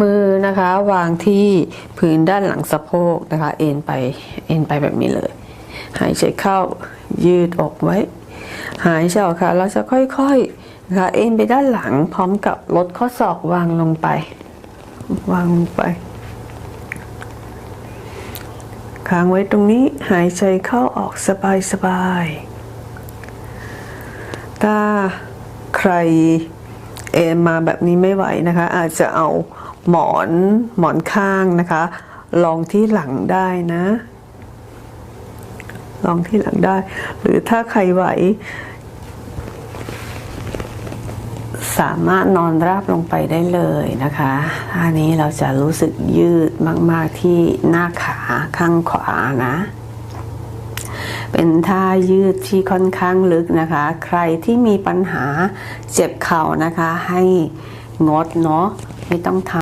มือนะคะวางที่พื้นด้านหลังสะโพกนะคะ เอ็นไปเอ็นไปแบบนี้เลย หายใจเข้ายืดอกไว้ หายใจออกค่ะ เราจะค่อยๆนะคะเอ็นไปด้านหลังพร้อมกับลดข้อศอกวางลงไป วางลงไปค้างไว้ตรงนี้หายใจเข้าออกสบายๆถ้าใครเอ็นมาแบบนี้ไม่ไหวนะคะ อาจจะเอา หมอนหมอนข้างนะคะลองที่หลังได้นะ ลองที่หลังได้ หรือถ้าใครไหว สามารถนอนราบลงไปได้เลยนะคะท่านี้เราจะรู้สึกยืดมาก ๆ ที่หน้าขาข้างขวานะ เป็นท่ายืดที่ค่อนข้างลึกนะคะ ใครที่มีปัญหาเจ็บเข่านะคะ ให้งดเนาะไม่ต้องทำ